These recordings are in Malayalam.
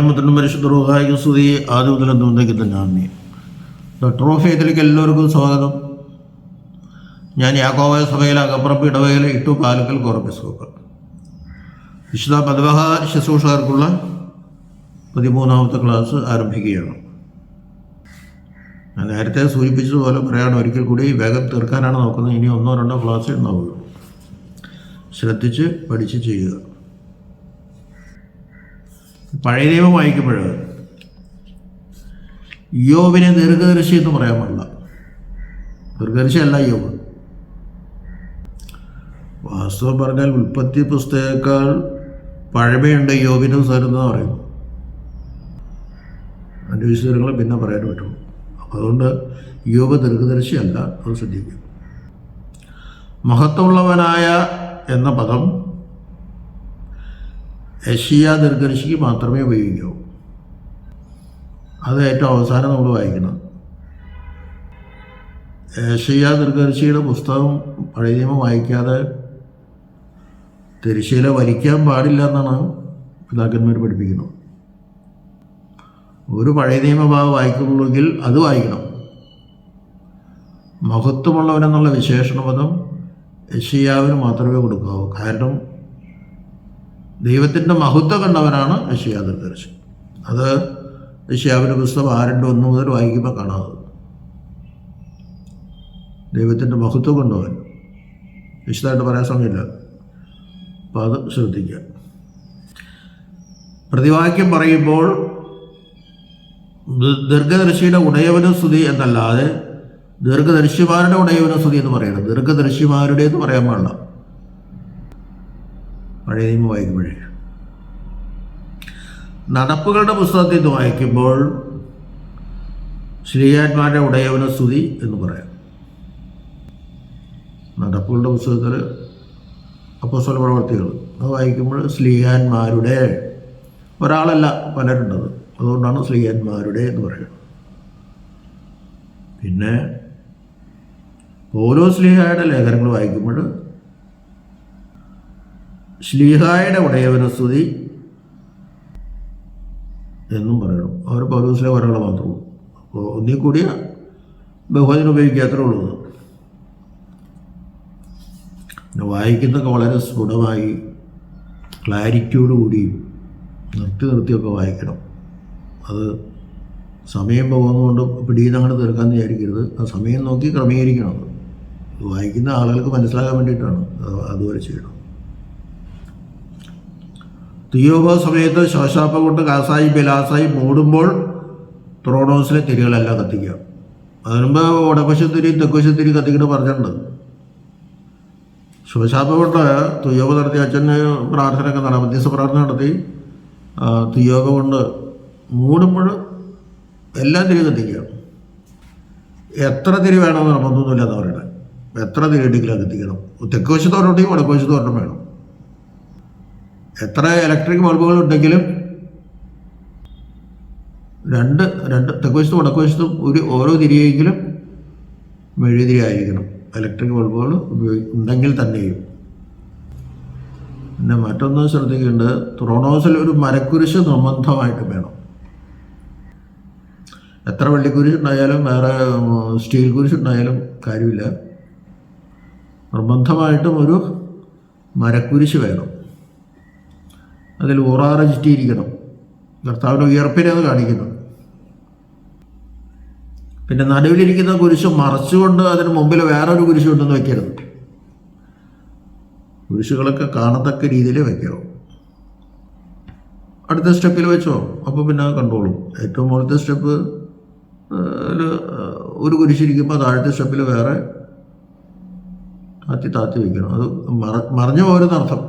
മുതലും പരിശുദ്ധ റൂഹായിക്കും സ്തുതി. ആദ്യ മുതൽ എന്തുകൊണ്ടേക്ക് തന്നെ. ആമീൻ. ട്രോഫിയത്തിലേക്ക് എല്ലാവർക്കും സ്വാഗതം. ഞാൻ യാക്കോവായ സഭയിലെ അകപ്പുറപ്പ് ഇടവകയിലെ ഇട്ടു പാലക്കൽ കോറപ്പിസ്കോപ്പ് വിശുദ്ധ പദവഹ ശുശ്രൂഷകർക്കുള്ള പതിമൂന്നാമത്തെ ക്ലാസ് ആരംഭിക്കുകയാണ്. ഞാൻ നേരത്തെ സൂചിപ്പിച്ചതുപോലെ പറയാണ് ഒരിക്കൽ കൂടി വേഗം തീർക്കാനാണ് നോക്കുന്നത്. ഇനി ഒന്നോ രണ്ടോ ക്ലാസ് ഉണ്ടാവുകയുള്ളൂ. ശ്രദ്ധിച്ച് പഠിച്ച് ചെയ്യുക. പഴയ നിയമം വായിക്കുമ്പോൾ യോബിനെ ദീർഘദർശി എന്ന് പറയാൻ പാടില്ല. ദീർഘദർശി അല്ല യോബ് വാസ്തവം പറഞ്ഞാൽ ഉൽപ്പത്തി പുസ്തകക്കാൾ പഴമയുണ്ട് യോബിനും സാരെന്ന് പറയുന്നു. അതിന്റെ വിശദങ്ങൾ പിന്നെ പറയാൻ പറ്റുള്ളൂ അതുകൊണ്ട് യോബ് ദീർഘദർശി അല്ല അത് ശ്രദ്ധിക്കും മഹത്വമുള്ളവനായ എന്ന പദം യഷിയ ദീർഘനിശിക്ക് മാത്രമേ ഉപയോഗിക്കൂ. അത് ഏറ്റവും അവസാനം നമ്മൾ വായിക്കണം. ഏഷ്യ ദീർഘനിശിയുടെ പുസ്തകം പഴയ നിയമം വായിക്കാതെ തിരശ്ശീല വലിക്കാൻ പാടില്ല എന്നാണ് പിതാക്കന്മാർ പഠിപ്പിക്കുന്നത്. ഒരു പഴയ നിയമഭാഗം വായിക്കുന്നുള്ളെങ്കിൽ അത് വായിക്കണം. മഹത്വമുള്ളവനെന്നുള്ള വിശേഷണപദം യഷിയാവിന് മാത്രമേ കൊടുക്കാവൂ. കാരണം ദൈവത്തിന്റെ മഹത്വം കണ്ടവനാണ് യഷിയാ ദർശൻ അത് ഏഷ്യാവിന്റെ പുസ്തകം ആരണ്ട് ഒന്ന് മുതൽ വായിക്കുമ്പോൾ കാണാതെ ദൈവത്തിന്റെ മഹത്വം കണ്ടവൻ. വിശദമായിട്ട് പറയാൻ സമയമില്ല. അപ്പം അത് ശ്രദ്ധിക്കുക. പ്രതിവാക്യം പറയുമ്പോൾ ദീർഘദർശിയുടെ ഉടയവന സ്തുതി എന്നല്ലാതെ ദീർഘദർശിമാരുടെ ഉടയവന സ്തുതി എന്ന് പറയണം. ദീർഘദർശിമാരുടെ എന്ന് പറയാൻ പാടില്ല. പഴയ നിയമം വായിക്കുമ്പോഴേ. നടപ്പുകളുടെ പുസ്തകത്തിൽ നിന്ന് വായിക്കുമ്പോൾ ശ്രീയാത്മാരുടെ ഉടയവന സ്തുതി എന്ന് പറയാം. നടപ്പുകളുടെ പുസ്തകത്തിൽ അപ്പോസ്തല പ്രവർത്തികൾ. അത് വായിക്കുമ്പോൾ സ്ലീഹാന്മാരുടെ ഒരാളല്ല പലരുണ്ടത് അതുകൊണ്ടാണ് സ്ലീഹാന്മാരുടെ എന്ന് പറയുന്നത്. പിന്നെ ഓരോ സ്ലീഹായുടെ ലേഖനങ്ങൾ വായിക്കുമ്പോൾ ശ്ലീഹായുടെ ഉടയവന സ്തുതി എന്നും പറയണം. അവർ പൗലോസിലെ ഒരാൾ മാത്രമേ അപ്പോൾ ഒന്നിൽ കൂടിയ ബഹുവചനം ഉപയോഗിക്കാത്രേ ഉള്ളൂ. പിന്നെ വായിക്കുന്നതൊക്കെ വളരെ സ്ഫുടമായി ക്ലാരിറ്റിയോടുകൂടി നിർത്തി നിർത്തിയൊക്കെ വായിക്കണം. അത് സമയം പോകുന്നതുകൊണ്ട് പിടിയിൽ അങ്ങോട്ട് തീർക്കാമെന്ന് വിചാരിക്കരുത്. ആ സമയം നോക്കി ക്രമീകരിക്കണം. വായിക്കുന്ന ആളുകൾക്ക് മനസ്സിലാക്കാൻ വേണ്ടിയിട്ടാണ്. അതുപോലെ ചെയ്യണം. തിയോബ സമയത്ത് ശോശാപ്പ കൊണ്ട് കാസായി ബിലാസായി മൂടുമ്പോൾ ത്രോണോസിലെ തിരികളെല്ലാം കത്തിക്കുക. അതിനുമ്പ് വടക്കുശത്തിരി തെക്കുശത്തിരി കത്തിക്കിട്ട് പറഞ്ഞിട്ടുണ്ട്. ശോശാപ്പ കൊണ്ട് തുയോഗ നടത്തി അച്ഛന് പ്രാർത്ഥനയൊക്കെ നടത്തി മധ്യസ്ഥ പ്രാർത്ഥന നടത്തി ആ, തുയോഗ കൊണ്ട് മൂടുമ്പോൾ എല്ലാം തിരി കത്തിക്കുക. എത്ര തിരി വേണമെന്ന് നിർബന്ധമൊന്നുമില്ല എന്ന് പറയണേ എത്ര തിരി ഇടുക്കിലാണ് കത്തിക്കണം. തെക്ക് വശത്ത് ഒരെണ്ണം വടക്ക് വശത്ത് ഒരെണ്ണം വേണം. എത്ര ഇലക്ട്രിക് ബൾബുകൾ ഉണ്ടെങ്കിലും രണ്ട് രണ്ട് തെക്ക് വശത്തും വടക്ക് വശത്തും ഒരു ഓരോ തിരിയെങ്കിലും മെഴുതിരിയായിരിക്കണം. ഇലക്ട്രിക് ബൾബുകൾ ഉപയോഗി ഉണ്ടെങ്കിൽ തന്നെയും. പിന്നെ മറ്റൊന്ന് ശ്രദ്ധിക്കേണ്ടത് ത്രോണോസിൽ ഒരു മരക്കുരിശ് നിർബന്ധമായിട്ട് വേണം. എത്ര വെള്ളിക്കുരിശ് ഉണ്ടായാലും വേറെ സ്റ്റീൽ കുരിശ് ഉണ്ടായാലും കാര്യമില്ല. നിർബന്ധമായിട്ടും ഒരു മരക്കുരിശ് വേണം. അതിൽ ഊറാറച്ചിട്ടിരിക്കണം കർത്താവിന്റെ ഉയർപ്പിനെ അത് കാണിക്കുന്നു. പിന്നെ നടുവിലിരിക്കുന്ന കുരിശ് മറച്ചുകൊണ്ട് അതിന് മുമ്പിൽ വേറൊരു കുരിശ് ഉണ്ടെന്ന് വെക്കരുത്. കുരിശുകളൊക്കെ കാണത്തക്ക രീതിയിൽ വെക്കണം അടുത്ത സ്റ്റെപ്പിൽ വെച്ചോ. അപ്പോൾ പിന്നെ കണ്ടോളും. ഏറ്റവും മുകളിലത്തെ സ്റ്റെപ്പ് ഒരു കുരിശിരിക്കുമ്പോൾ താഴത്തെ സ്റ്റെപ്പിൽ വേറെ താത്തി താത്തി വയ്ക്കണം അത് മറ മറിഞ്ഞു പോരുന്നർത്ഥം.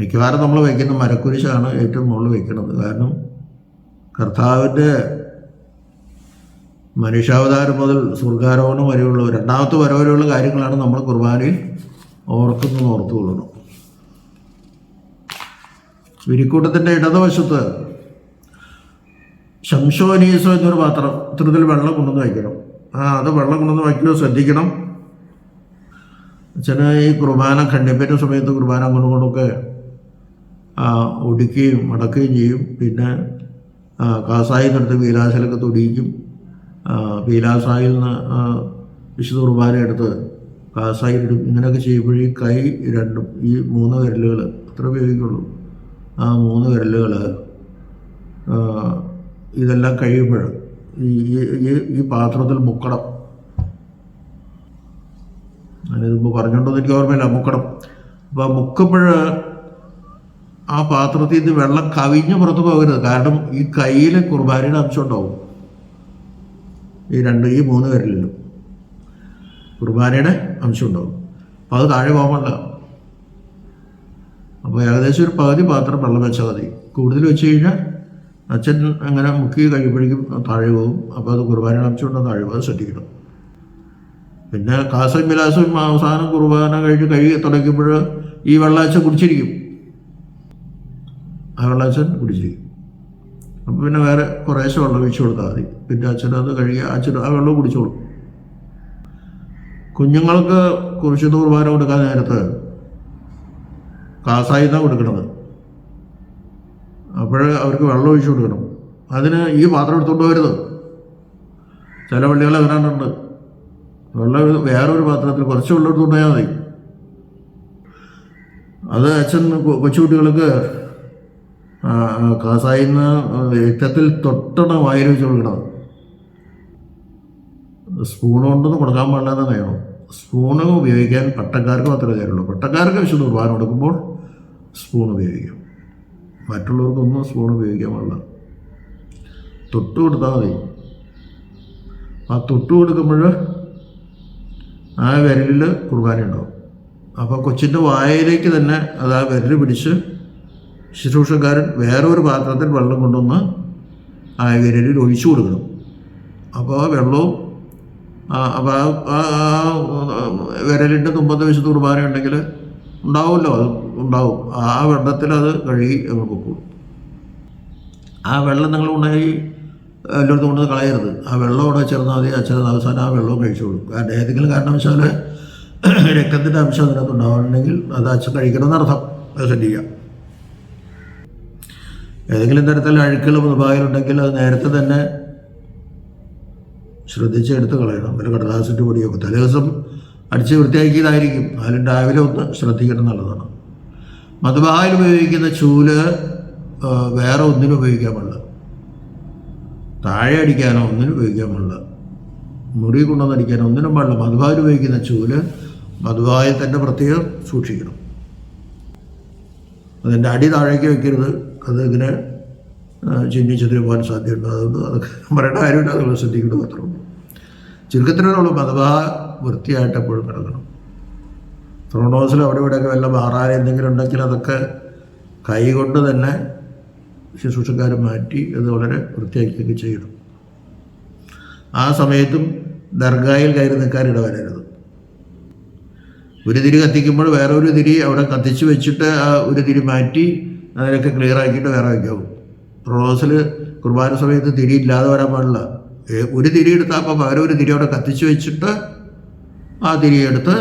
മിക്കവാറും നമ്മൾ വയ്ക്കുന്ന മരക്കുരിശാണ് ഏറ്റവും മുകളിൽ വയ്ക്കുന്നത് കാരണം കർത്താവിന്റെ മനുഷ്യാവതാരം മുതൽ സ്വർഗാരോഹണം വരെയുള്ള രണ്ടാമത്തെ വരവരെയുള്ള കാര്യങ്ങളാണ് നമ്മൾ കുർബാനയിൽ ഓർക്കുന്നത് ഓർത്തുകൊള്ളണം വിരിക്കൂട്ടത്തിന്റെ ഇടതുവശത്ത് ശംശോനീസോ എന്നൊരു പാത്രം ഇത്തരത്തിൽ വെള്ളം കൊണ്ടുവന്ന് വയ്ക്കണം. ആ അത് വെള്ളം കൊണ്ടുവന്ന് വയ്ക്കുമോ ശ്രദ്ധിക്കണം. അച്ഛന് ഈ കുർബാന ഖണ്ഡിപ്പേറ്റ സമയത്ത് കുർബാന ആ, ഒടിക്കുകയും മടക്കുകയും ചെയ്യും. പിന്നെ ആ, കാസായി നടത്തി പീലാസിലൊക്കെ തൊടിയിക്കും. പീലാസായിൽ നിന്ന് വിശുദ്ധ കുർബാന എടുത്ത് കാസായി ഇടും. ഇങ്ങനെയൊക്കെ ചെയ്യുമ്പോഴേ കൈ രണ്ടും ഈ മൂന്ന് വിരലുകൾ അത്ര ഉപയോഗിക്കുള്ളൂ. ആ മൂന്ന് വിരലുകൾ ഇതെല്ലാം കഴിയുമ്പോൾ ഈ ഈ- ഈ- ഈ പാത്രത്തിൽ മുക്കണം. ഞാനിതിപ്പോൾ പറഞ്ഞുകൊണ്ടോ എനിക്ക് ഓർമ്മയില്ല മുക്കണം. അപ്പോൾ മുക്കുമ്പോൾ ആ പാത്രത്തിൽ നിന്ന് വെള്ളം കവിഞ്ഞ് പുറത്ത് പോകരുത്. കാരണം ഈ കയ്യിൽ കുർബാനയുടെ അംശം ഉണ്ടാവും ഈ രണ്ട് ഈ മൂന്ന് പേരിലും കുർബാനയുടെ അംശം ഉണ്ടാവും അപ്പോൾ അത് താഴെ പോകണ്ട അപ്പോൾ ഏകദേശം ഒരു പകുതി പാത്രം വെള്ളം വെച്ചാൽ മതി. കൂടുതൽ വെച്ച് കഴിഞ്ഞാൽ അച്ഛൻ അങ്ങനെ മുക്കി കഴിയുമ്പോഴേക്കും താഴെ പോകും. അപ്പോൾ അത് കുർബാനയുടെ അംശം ഉണ്ടോ താഴെ പോകും ശ്രദ്ധിക്കണം. പിന്നെ കാസും വിലാസം അവസാനം കുർബാന കഴിഞ്ഞ് കഴുകി തുടയ്ക്കുമ്പോൾ ഈ വെള്ളാഴ്ച കുടിച്ചിരിക്കും. ആ വെള്ളാച്ചൻ കുടിച്ചിരിക്കും അപ്പോൾ പിന്നെ വേറെ കുറേശ്ശെ വെള്ളം ഒഴിച്ചു കൊടുത്താൽ മതി. പിന്നെ അച്ഛനത് കഴുകി അച്ഛൻ ആ വെള്ളം കുടിച്ചോളും. കുഞ്ഞുങ്ങൾക്ക് കുറച്ച് കുർബാന കൊടുക്കാൻ നേരത്ത് കാസായി കൊടുക്കണത്. അപ്പോൾ അവർക്ക് വെള്ളം ഒഴിച്ചു കൊടുക്കണം. അതിന് ഈ പാത്രം എടുത്തുകൊണ്ട് വരുത് ചില പള്ളികൾ അങ്ങനെയുണ്ട്. വെള്ളം വേറൊരു പാത്രത്തിൽ കുറച്ച് വെള്ളം എടുത്തുകൊണ്ട് പോയാൽ മതി. അത് അച്ഛൻ കൊച്ചുകുട്ടികൾക്ക് കാസായിന്ന് രക്തത്തിൽ തൊട്ടണ വായിൽ വെച്ച് കൊടുക്കണം. സ്പൂൺ കൊണ്ടൊന്നും കൊടുക്കാൻ പാടില്ലാതെ നയണം സ്പൂണ് ഉപയോഗിക്കാൻ പട്ടക്കാർക്ക് മാത്രമേ കാര്യമുള്ളൂ. പട്ടക്കാർക്ക് വിശുദ്ധ കുർബാന കൊടുക്കുമ്പോൾ സ്പൂൺ ഉപയോഗിക്കും. മറ്റുള്ളവർക്കൊന്നും സ്പൂൺ ഉപയോഗിക്കാൻ പാടില്ല. തൊട്ട് കൊടുത്താൽ മതി. ആ തൊട്ട് കൊടുക്കുമ്പോൾ ആ വിരലിൽ കുർബാന ഉണ്ടാവും അപ്പോൾ കൊച്ചിന്റെ വായയിലേക്ക് തന്നെ അത് ആ വിരൽ പിടിച്ച് ശുശ്രൂഷക്കാരൻ വേറൊരു പാത്രത്തിൽ വെള്ളം കൊണ്ടുവന്ന് വിരലിൽ ഒഴിച്ചു കൊടുക്കണം. അപ്പോൾ ആ വെള്ളവും അപ്പോൾ ആ വിരലിന്റെ തുമ്പത്തെ വിശുദ്ധ കുർബാന ഉണ്ടെങ്കിൽ ഉണ്ടാവുമല്ലോ അത് ഉണ്ടാവും. ആ വെള്ളത്തിൽ അത് കഴുകി നമ്മൾ പൊക്കോളും. ആ വെള്ളം നിങ്ങൾ കൊണ്ടുപോയി എല്ലായിടത്തും കൊണ്ട് കളയരുത്. ആ വെള്ളം അവിടെ ചേർന്നാൽ മതി അച്ഛൻ അവസാനം ആ വെള്ളവും കൊടുക്കും. കാരണം ഏതെങ്കിലും കാരണവശാൽ രക്തത്തിന്റെ അംശം അതിനകത്ത് ഉണ്ടാവുന്നുണ്ടെങ്കിൽ അത് അച്ഛൻ കഴിക്കണമെന്നർത്ഥം അത് ശ്രദ്ധിക്കുക ഏതെങ്കിലും തരത്തിൽ അഴുക്കുകൾ മുൻപാകലുണ്ടെങ്കിൽ അത് നേരത്തെ തന്നെ ശ്രദ്ധിച്ച് എടുത്ത് കളയണം. വല്ല കടലാസിന്റെ പൊടിയൊക്കെ തലേ ദിവസം അടിച്ച് വൃത്തിയാക്കിയതായിരിക്കും. അതിലും രാവിലെ ഒന്ന് ശ്രദ്ധിക്കണം എന്നുള്ളതാണ്. മധുബായിൽ ഉപയോഗിക്കുന്ന ചൂൽ വേറെ ഒന്നിനും ഉപയോഗിക്കാൻ പാടില്ല. താഴെ അടിക്കാനോ ഒന്നിനും ഉപയോഗിക്കാൻ പാടില്ല. മുറി കൊണ്ടുവന്ന് അടിക്കാനോ ഒന്നിനും പാടില്ല. മധുബായിൽ ഉപയോഗിക്കുന്ന ചൂൽ മധുബായിൽ തന്നെ പ്രത്യേകം സൂക്ഷിക്കണം. അതിന്റെ അടി താഴേക്ക് വെക്കരുത്. അത് ഇങ്ങനെ ആ, ചിന്നി ചെതിരി പോകാൻ സാധ്യതയുണ്ട്. അതുകൊണ്ട് അതൊക്കെ പറയേണ്ട കാര്യമില്ല. അതുകൊണ്ട് മാത്രമേ മാത്രമുള്ളൂ നമ്മൾ മതബാ വൃത്തിയായിട്ട് എപ്പോഴും കിടക്കണം ത്രോണോസിൽ അവിടെ ഇവിടെയൊക്കെ വല്ല മാറാൻ എന്തെങ്കിലും ഉണ്ടെങ്കിൽ അതൊക്കെ കൈകൊണ്ട് തന്നെ ശുശ്രൂഷക്കാർ മാറ്റി അത് വളരെ വൃത്തിയാക്കിയൊക്കെ ചെയ്യണം. ആ സമയത്തും ദർഗായിൽ കയറി നിൽക്കാൻ ഇടവരരുത്. ഒരു തിരി കത്തിക്കുമ്പോൾ വേറെ ഒരു തിരി അവിടെ കത്തിച്ച് വെച്ചിട്ട് ആ ഒരു തിരി മാറ്റി അതിനൊക്കെ ക്ലിയർ ആക്കിയിട്ട് വേറെ വയ്ക്കാവും റോസിൽ കുർബാന സമയത്ത് തിരി ഇല്ലാതെ വരാൻ പാടില്ല. ഒരു തിരി എടുത്താൽ അപ്പം പകരം ഒരു തിരി അവിടെ കത്തിച്ച് വെച്ചിട്ട് ആ തിരി എടുത്ത്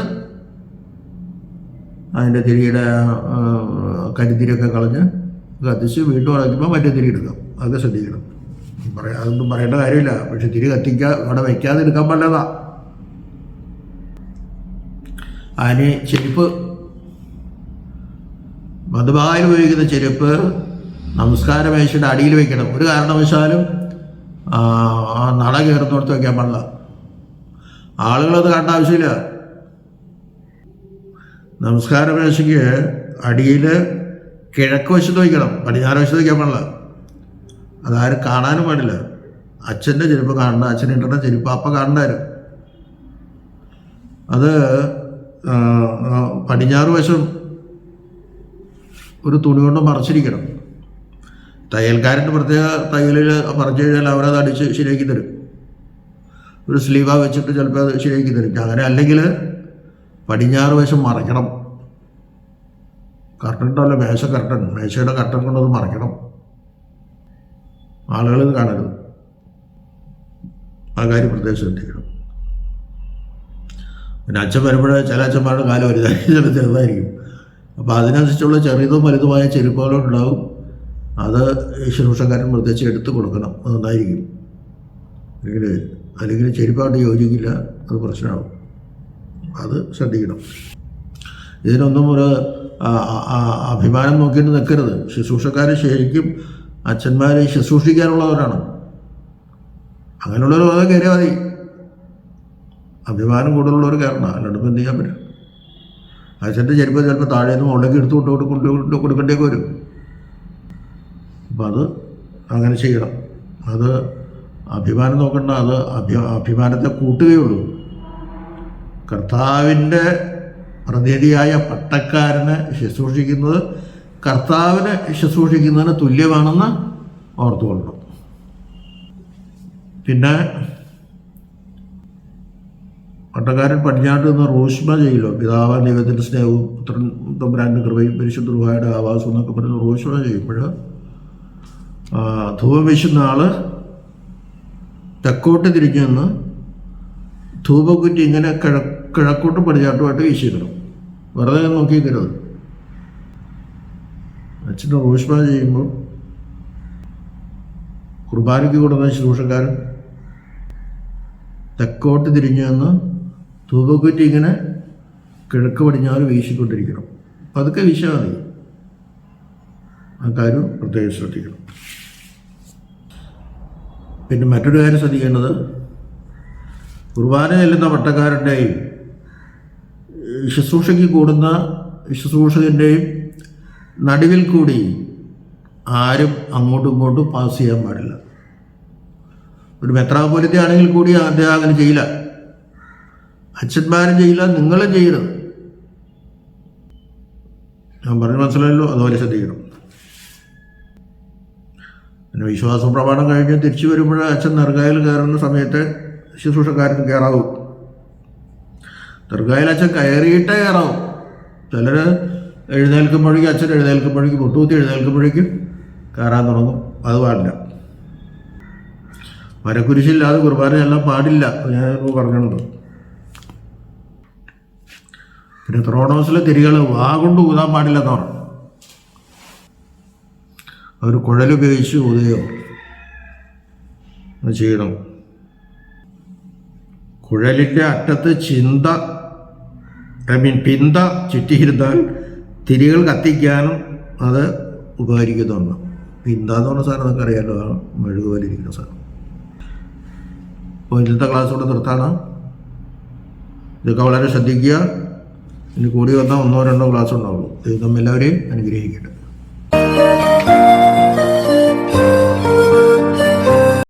അതിന്റെ തിരിയുടെ കരിത്തിരിയൊക്കെ കളഞ്ഞ് കത്തിച്ച് വീണ്ടും അടയ്ക്കുമ്പോൾ മറ്റേ തിരി എടുക്കാം. അതൊക്കെ ശ്രദ്ധിക്കണം. പറയാ അതൊന്നും പറയേണ്ട കാര്യമില്ല. പക്ഷെ തിരി കത്തിക്കാൻ അവിടെ വയ്ക്കാതെ എടുക്കാൻ പാടില്ലതാ. അതിന് ചെരുപ്പ് മധുബായിൽ ഉപയോഗിക്കുന്ന ചെരുപ്പ് നമസ്കാര മേശയുടെ അടിയിൽ വെക്കണം. ഒരു കാരണവശാലും നട കയറുന്നിടത്ത് വയ്ക്കാൻ പാടില്ല. ആളുകളത് കാണേണ്ട ആവശ്യമില്ല. നമസ്കാര മേശയ്ക്ക് അടിയിൽ കിഴക്ക് വശത്ത് വയ്ക്കണം പടിഞ്ഞാറ് വശത്ത് വയ്ക്കാൻ പാടില്ല. അതാരും കാണാനും പാടില്ല. അച്ഛന്റെ ചെരുപ്പ് കാണണ്ട അച്ഛൻ ഇട്ടുന്ന ചെരുപ്പ് അപ്പം കാണണ്ടായിരുന്നു അത് പടിഞ്ഞാറ് വശം ഒരു തുണി കൊണ്ട് മറച്ചിരിക്കണം. തയ്യൽക്കാരന്റെ പ്രത്യേക തയ്യലിൽ മറച്ചു കഴിഞ്ഞാൽ അവരത് അടിച്ച് ശരിയാക്കി തരും. ഒരു സ്ലീവ വെച്ചിട്ട് ചിലപ്പോൾ അത് ശരിയാക്കി തരും. അങ്ങനെ അല്ലെങ്കിൽ പടിഞ്ഞാറ് വശം മറയ്ക്കണം കർട്ടൻ ഉണ്ടല്ലോ മേശ കർട്ടൻ. മേശയുടെ കർട്ടൻ കൊണ്ടത് മറയ്ക്കണം ആളുകൾ ഇത് കാണരുത്. ആ കാര്യം പ്രത്യേകം ശ്രദ്ധിക്കണം. പിന്നെ അച്ഛൻ വരുമ്പോഴേ ചില അച്ഛന്മാരുടെ കാലം ചില ചെറുതായിരിക്കും. അപ്പോൾ അതിനനുസരിച്ചുള്ള ചെറിയതോ വലുതുമായ ചെരുപ്പുകളും ഉണ്ടാവും അത് ശുശ്രൂഷക്കാരൻ പ്രത്യേകിച്ച് എടുത്തു കൊടുക്കണം. അത് നന്നായിരിക്കും. അല്ലെങ്കിൽ അല്ലെങ്കിൽ ചെരുപ്പായിട്ട് യോജിക്കില്ല അത് പ്രശ്നമാവും. അത് ശ്രദ്ധിക്കണം. ഇതിനൊന്നും ഒരു അഭിമാനം നോക്കിയിട്ട് നിൽക്കരുത്. ശുശ്രൂഷക്കാർ ശരിക്കും അച്ഛന്മാരെ ശുശ്രൂഷിക്കാനുള്ളവരാണ്. അങ്ങനെയുള്ളവർ അത് കയറിയാൽ മതി. അഭിമാനം കൂടുതലുള്ളവർ കയറണം അല്ലാണ്ട് ഇപ്പം എന്ത് ചെയ്യാൻ പറ്റും? അച്ഛന്റെ ചെരുപ്പ് ചിലപ്പോൾ താഴെ നിന്ന് മുകളിലേക്ക് എടുത്തു കൊണ്ട് കൊണ്ട് കൊണ്ട് കൊടുക്കേണ്ടേക്ക് വരും. അപ്പം അത് അങ്ങനെ ചെയ്യണം. അത് അഭിമാനം നോക്കണ്ട അത് അഭി അഭിമാനത്തെ കൂട്ടുകയുള്ളൂ. കർത്താവിന്റെ പ്രതിനിധിയായ പട്ടക്കാരനെ ശുശ്രൂഷിക്കുന്നത് കർത്താവിനെ ശുശ്രൂഷിക്കുന്നതിന് തുല്യമാണെന്ന് ഓർത്തുകൊള്ളണം. പിന്നെ പട്ടക്കാരൻ പടിഞ്ഞാട്ട് നിന്ന് റോഷ്മ ചെയ്യലോ പിതാവ് ദൈവത്തിന്റെ സ്നേഹവും പുത്രൻ തമ്പുരാന്റെ കൃപയും പരിശുദ്ധ റുഹായുടെ ആവാസവും എന്നൊക്കെ പറഞ്ഞ് റോഷ്മ ചെയ്യുമ്പോൾ ധൂപം വീശുന്ന ആൾ തെക്കോട്ട് തിരിഞ്ഞു നിന്ന് ധൂപക്കുറ്റി ഇങ്ങനെ കിഴ കിഴക്കോട്ട് പടിഞ്ഞാട്ടുമായിട്ട് വീശിക്കണം വെറുതെ നോക്കിക്കരുത് അച്ഛന്റെ റോഷ്മ ചെയ്യുമ്പോൾ കുർബാനയ്ക്ക് കൊടുക്കുന്ന ശുശ്രൂഷക്കാരൻ തെക്കോട്ട് തിരിഞ്ഞു നിന്ന് ധൂപക്കുറ്റി ഇങ്ങനെ കിഴക്ക് പടിഞ്ഞാറ് വീശിക്കൊണ്ടിരിക്കണം. പതുക്കെ വീശാൽ മതി. ആ കാര്യം പ്രത്യേകം ശ്രദ്ധിക്കണം. പിന്നെ മറ്റൊരു കാര്യം ശ്രദ്ധിക്കേണ്ടത് കുർബാന ചെല്ലുന്ന പട്ടക്കാരന്റെയും ശുശ്രൂഷയ്ക്ക് കൂടുന്ന ശുശ്രൂഷകന്റെയും നടുവിൽ കൂടി ആരും അങ്ങോട്ടും ഇങ്ങോട്ടും പാസ് ചെയ്യാൻ പാടില്ല. ഒരു മെത്രാപോലിത്തെ ആണെങ്കിൽ കൂടി അദ്ദേഹം അങ്ങനെ ചെയ്യില്ല. അച്ഛന്മാരും ചെയ്യില്ല നിങ്ങളും ചെയ്യരുത്. ഞാൻ പറഞ്ഞു മനസ്സിലായല്ലോ അതുപോലെ ശ്രദ്ധിക്കണം. പിന്നെ വിശ്വാസ പ്രമാണം കഴിഞ്ഞ് തിരിച്ചു വരുമ്പോൾ അച്ഛൻ നെറുകായിൽ കയറുന്ന സമയത്ത് ശുശ്രൂഷക്കാരൻ കയറാവും. നെറുകായിൽ അച്ഛൻ കയറിയിട്ടേ കയറാവും. ചിലർ എഴുന്നേൽക്കുമ്പോഴേക്കും അച്ഛൻ എഴുന്നേൽക്കുമ്പോഴേക്കും മുട്ടുകുത്തി എഴുന്നേൽക്കുമ്പോഴേക്കും കയറാൻ തുടങ്ങും. അത് പാടില്ല. മരക്കുരിശില്ലാതെ കുർബാന എല്ലാം പാടില്ല. ഞാൻ പറഞ്ഞിട്ടുണ്ട്. പിന്നെ ത്രോണോസിലെ തിരികൾ വാ കൊണ്ട് ഊതാൻ പാടില്ലെന്ന് പറഞ്ഞു. അവർ കുഴലുപയോഗിച്ച് ഊതുകയോ ചെയ്യണം കുഴലിന്റെ അറ്റത്ത് ചിന്ത ഐ മീൻ പിന്ത ചുറ്റിയിരുന്നാൽ തിരികൾ കത്തിക്കാനും അത് ഉപകരിക്കുന്നുണ്ട്. പിന്ത എന്ന് പറഞ്ഞ സാധനം നമുക്ക് അറിയാമല്ലോ മെഴുകുപോലിരിക്കുന്ന സാധനം. അപ്പോൾ ഇന്നത്തെ ക്ലാസ് കൊണ്ട് നിർത്താണ് ഇതൊക്കെ വളരെ ശ്രദ്ധിക്കുക. ഇനി കൂടി വന്നാൽ ഒന്നോ രണ്ടോ ക്ലാസ് ഉണ്ടാവുള്ളൂ. ദൈവം എല്ലാവരെയും അനുഗ്രഹിക്കട്ടെ.